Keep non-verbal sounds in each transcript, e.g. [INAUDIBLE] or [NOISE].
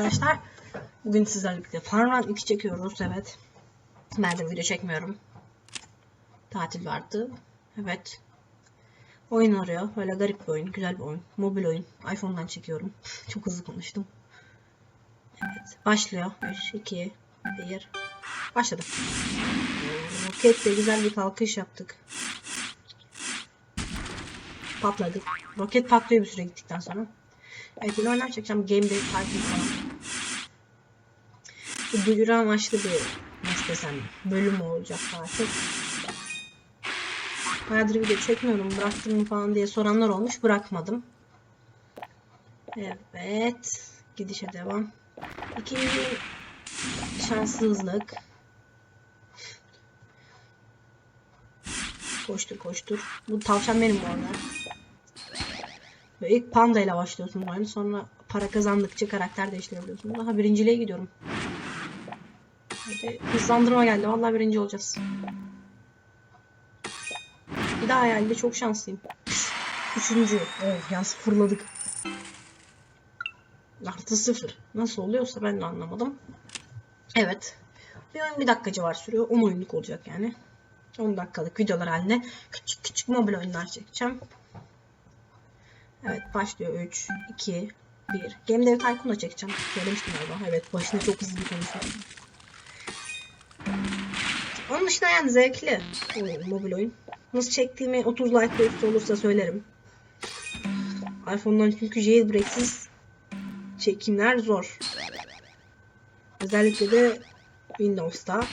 arkadaşlar. Bugün sizlerle birlikte Farmland 2 çekiyoruz. Evet. Ben de video çekmiyorum. Tatil vardı. Evet. Oyun arıyor. Böyle garip bir oyun. Güzel bir oyun. Mobil oyun. iPhone'dan çekiyorum. [LAUGHS] Çok hızlı konuştum. Evet. Başlıyor. 3, 2, 1. Başladı. Roketle güzel bir kalkış yaptık. Patladık. Roket patlıyor bir süre gittikten sonra. Evet yine oyunlar çekeceğim. Game Day falan. Bu duyuru amaçlı bir nasıl desem bölüm olacak artık. Bayağıdır video çekmiyorum bıraktım mı falan diye soranlar olmuş bırakmadım. Evet. Gidişe devam. İkinci şanssızlık. Koştur koştur. Bu tavşan benim bu arada. Böyle ilk panda ile başlıyorsunuz oyunu. Sonra para kazandıkça karakter değiştirebiliyorsunuz. Daha birinciliğe gidiyorum. Hadi hızlandırma geldi. Vallahi birinci olacağız. Bir daha geldi. Çok şanslıyım. Üçüncü. Oh yalnız fırladık. Artı sıfır. Nasıl oluyorsa ben de anlamadım. Evet. Bir oyun bir dakikacı var sürüyor. 10 oyunluk olacak yani. 10 dakikalık videolar haline küçük küçük mobil oyunlar çekeceğim. Evet başlıyor 3, 2, 1. Game Dev Tycoon'da çekeceğim. Söylemiştim galiba. Evet başında çok hızlı konuşuyorum. Onun dışında yani zevkli oyun, mobil oyun. Nasıl çektiğimi 30 like ve üstü olursa söylerim. iPhone'dan çünkü jailbreaksiz çekimler zor. Özellikle de Windows'ta.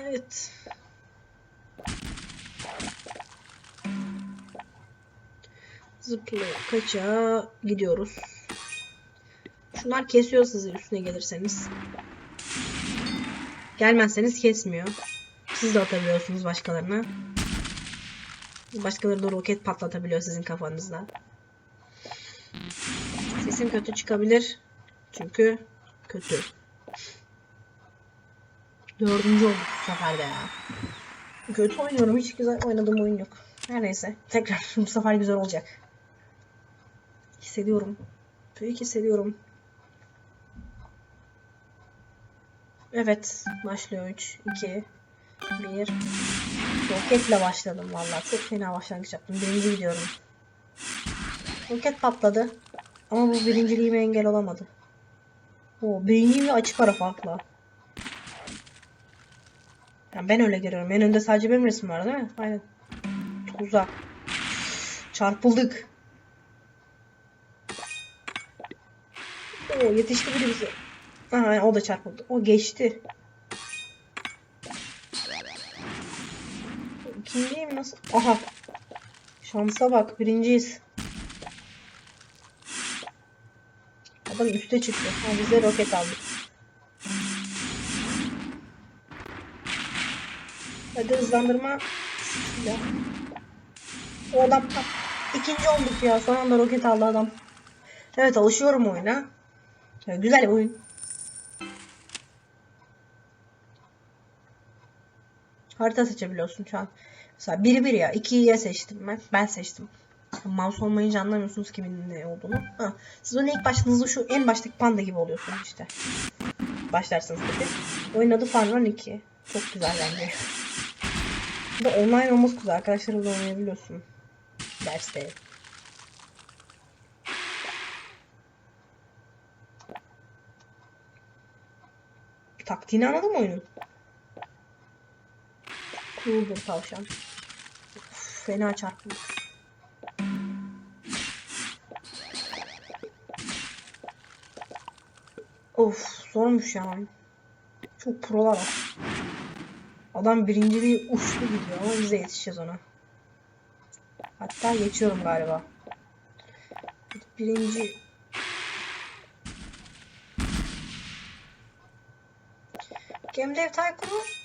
Evet. Zıplaya kaça gidiyoruz. Şunlar kesiyor sizi üstüne gelirseniz. Gelmezseniz kesmiyor. Siz de atabiliyorsunuz başkalarına. Başkaları da roket patlatabiliyor sizin kafanızda. Sesim kötü çıkabilir. Çünkü kötü. Dördüncü olduk bu sefer de ya. Kötü oynuyorum. Hiç güzel oynadığım oyun yok. Her neyse. Tekrar [LAUGHS] bu sefer güzel olacak. Hissediyorum. Büyük hissediyorum. Evet. Başlıyor 3, 2, 1. Roketle başladım vallahi. Çok fena başlangıç yaptım. Birinci gidiyorum. Roket patladı. Ama bu birinciliğime engel olamadı. O birinciliğimle açık ara farkla. Yani ben öyle görüyorum. En önde sadece benim resim var değil mi? Aynen. Çok. Çarpıldık. Oo yetişti biri bize. Aha o da çarpıldı. O geçti. İkinciyim nasıl? Aha. Şansa bak birinciyiz. Adam üste çıktı. Ha, biz de roket aldık. Hadi hızlandırma. Ya. O adam ikinci olduk ya. Son anda roket aldı adam. Evet alışıyorum oyuna. Ya, güzel oyun. Harita seçebiliyorsun şu an. Mesela biri bir ya. 2'ye seçtim ben. Ben seçtim. Mouse olmayınca anlamıyorsunuz kimin ne olduğunu. Ha. Siz onu ilk başladığınızda şu en baştaki panda gibi oluyorsunuz işte. Başlarsınız tabii. Oyun adı Farmland 2. Çok güzel bence. Bir de online olması güzel. Arkadaşlarınızla oynayabiliyorsun. Derste. Taktiğini anladın mı oyunun? Bir tavşan. Uf, fena çarpıldı. Of zormuş ya. Çok prolar var. Adam birinciliği uçtu gidiyor ama biz de yetişeceğiz ona. Hatta geçiyorum galiba. Birinci Game Dev Tycoon'u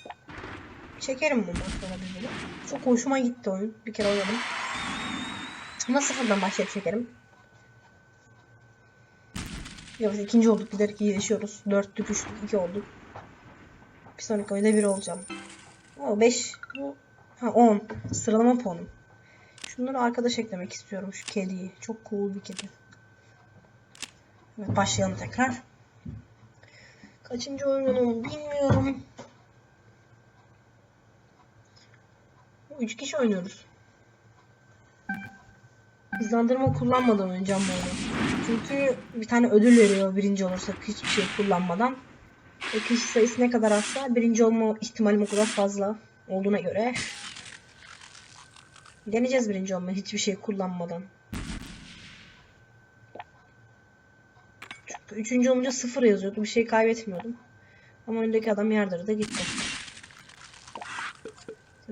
çekerim bundan sonra bir bölüm. Çok hoşuma gitti oyun. Bir kere oynadım. Ama sıfırdan başlayıp çekerim. Yoksa ikinci olduk giderek iyileşiyoruz. Dörtlük, üçlük, iki olduk. Bir sonraki oyunda bir olacağım. O 5 bu ha 10 sıralama puanım. Şunları arkadaş eklemek istiyorum şu kediyi. Çok cool bir kedi. Evet, başlayalım tekrar. Kaçıncı oyunum bilmiyorum. Üç kişi oynuyoruz. Hızlandırma kullanmadan oynayacağım bu. Çünkü bir tane ödül veriyor birinci olursak hiçbir şey kullanmadan. Ve kişi sayısı ne kadar azsa birinci olma ihtimalim o kadar fazla olduğuna göre deneyeceğiz birinci olmayı hiçbir şey kullanmadan. Çünkü üçüncü olunca sıfır yazıyordu. Bir şey kaybetmiyordum. Ama öndeki adam yardırdı gitti.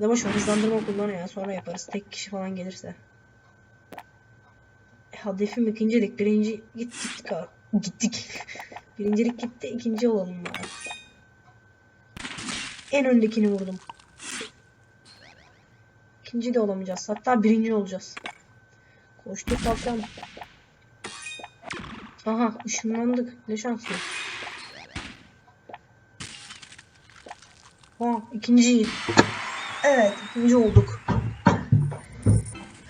Ya da hızlandırma kullanıyor ya. Sonra yaparız. Tek kişi falan gelirse. E, Hedefim ikincilik. Birinci gittik. ha- [LAUGHS] Gittik. Birincilik gitti. ikinci olalım bari. En öndekini vurdum. İkinci de olamayacağız. Hatta birinci olacağız. Koştuk kalkalım. Aha ışınlandık. Ne şanslı. Ha ikinciyiz. Evet ikinci olduk.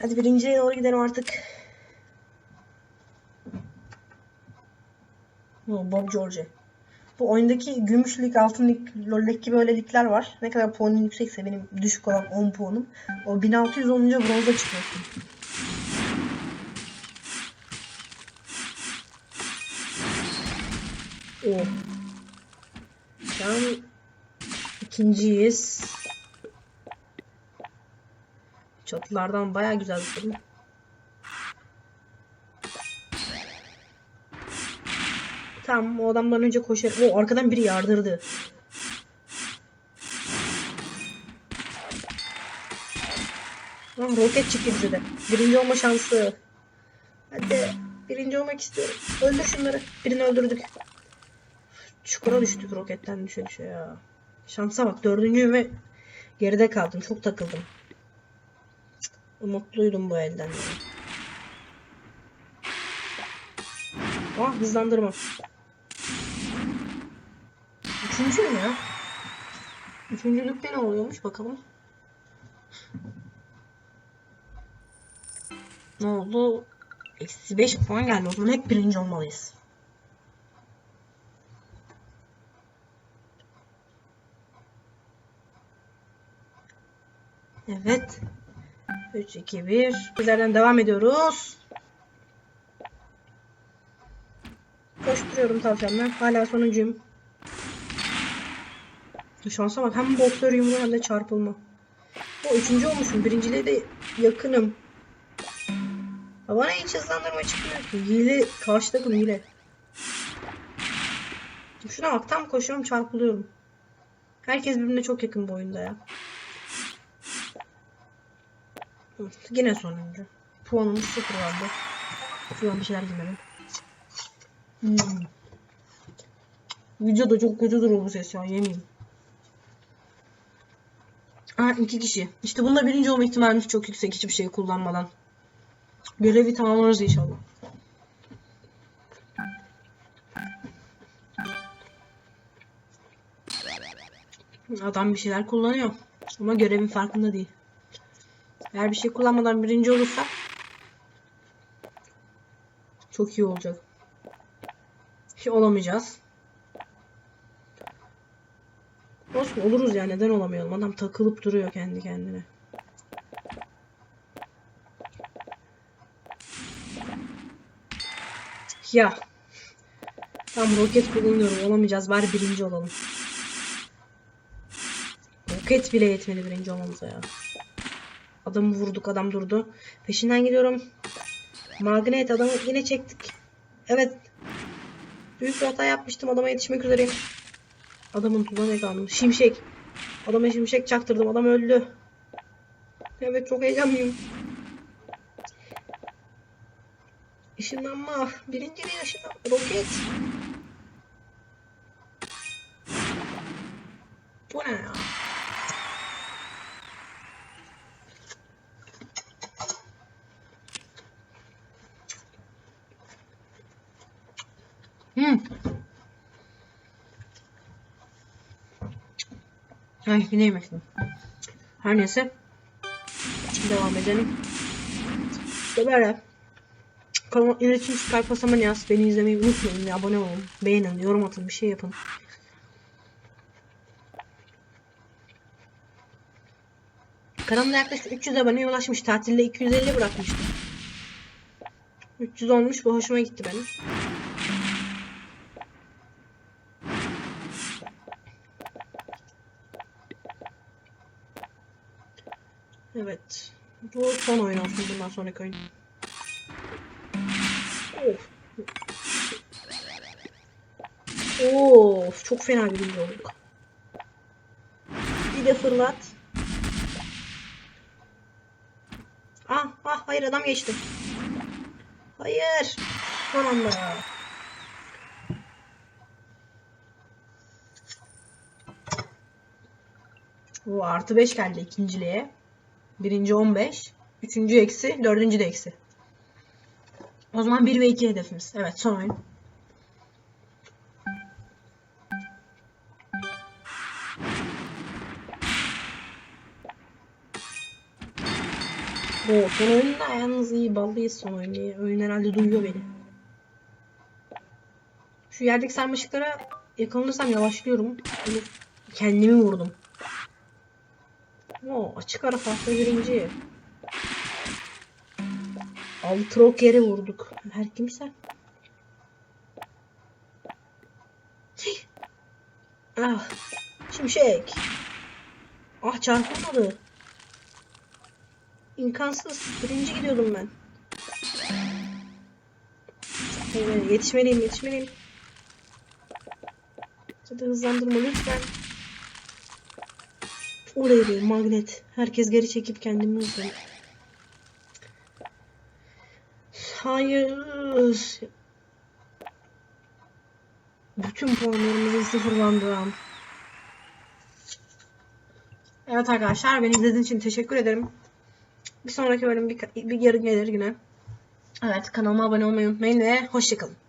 Hadi birinciye doğru gidelim artık. Bob George. Bu oyundaki gümüş lig, altın gibi öyle ligler var. Ne kadar puanın yüksekse benim düşük olan 10 puanım. O 1600 olunca bronza çıkıyorsun. Oh. Şu an ikinciyiz. Çatılardan baya güzel zıpladım. Tamam o adamdan önce koşar. O arkadan biri yardırdı. Ah, roket çıktı bize. Birinci olma şansı. Hadi. Birinci olmak istiyorum. Öldür şunları. Birini öldürdük. Çukura düştük roketten düşe düşe ya. Şansa bak dördüncüyüm ve geride kaldım. Çok takıldım. Umutluydum bu elden. Ah hızlandırma. Üçüncüyüm ya. Üçüncülükte ne oluyormuş bakalım. Ne oldu? Eksi 5 puan geldi. O zaman hep birinci olmalıyız. Evet. 3, 2, 1. Bizlerden devam ediyoruz. Koşturuyorum tavşanlar. Hala sonuncuyum. Şansa bak hem boksör yumruğu hem de çarpılma. O üçüncü olmuşum. Birinciliğe de yakınım. Ya Bana hiç hızlandırma çıkmıyor ki. Hile, karşı takım hile. Şuna bak tam koşuyorum çarpılıyorum. Herkes birbirine çok yakın bu oyunda ya. Yine sonuncu. Puanımız sıfır vardı. Şu an bir şeyler yemedim. Hmm. Videoda çok kötü duruyor bu ses ya yemeyeyim. Ha iki kişi. İşte bunda birinci olma ihtimalimiz çok yüksek hiçbir şey kullanmadan. Görevi tamamlarız inşallah. Adam bir şeyler kullanıyor. Ama görevin farkında değil. Eğer bir şey kullanmadan birinci olursa çok iyi olacak. Ki olamayacağız. Olsun oluruz ya neden olamayalım. Adam takılıp duruyor kendi kendine. Ya. Tam roket kullanıyorum. Olamayacağız. Bari birinci olalım. Roket bile yetmedi birinci olmamıza ya. Adamı vurduk. Adam durdu. Peşinden gidiyorum. Magnet adamı yine çektik. Evet. Büyük bir hata yapmıştım. Adama yetişmek üzereyim. Adamın tuzağına kalmış. Şimşek. Adama şimşek çaktırdım. Adam öldü. Evet çok heyecanlıyım. Işınlanma. Birinciliğe ışınlanma. Roket. Bu ne ya? Hmm. Ay yine yemek yedim. Her neyse. Devam edelim. İşte böyle. Kanal iletişim Skype basaman yaz. Beni izlemeyi unutmayın. Abone olun. Beğenin. Yorum atın. Bir şey yapın. Kanalımda yaklaşık 300 aboneye ulaşmış. Tatilde 250 bırakmıştım. 300 olmuş. Bu hoşuma gitti benim. Evet. Bu son oyun olsun bundan sonraki oyun. Of. Of. Çok fena bir birinci olduk. Bir de fırlat. Ah ah hayır adam geçti. Hayır. Son anda. Bu artı 5 geldi ikinciliğe. Birinci 15. Üçüncü eksi. Dördüncü de eksi. O zaman 1 ve 2 hedefimiz. Evet son oyun. Oo, son oyunda yalnız iyi ballıyız son oyun diye. Oyun herhalde duyuyor beni. Şu yerdeki sarmaşıklara yakalanırsam yavaşlıyorum. Kendimi vurdum. Oo, açık ara farklı birinci. Altı rok yere vurduk. Her kimse. Ah. Şimşek. Ah çarpılmadı. İmkansız. Birinci gidiyordum ben. Evet, yetişmeliyim, yetişmeliyim. Hadi hızlandırma lütfen. Oraya bir magnet. Herkes geri çekip kendimi hızlı. Hayır. Bütün puanlarımızı sıfırlandı. Evet arkadaşlar beni izlediğiniz için teşekkür ederim. Bir sonraki bölüm bir, bir yarın gelir yine. Evet kanalıma abone olmayı unutmayın ve hoşçakalın.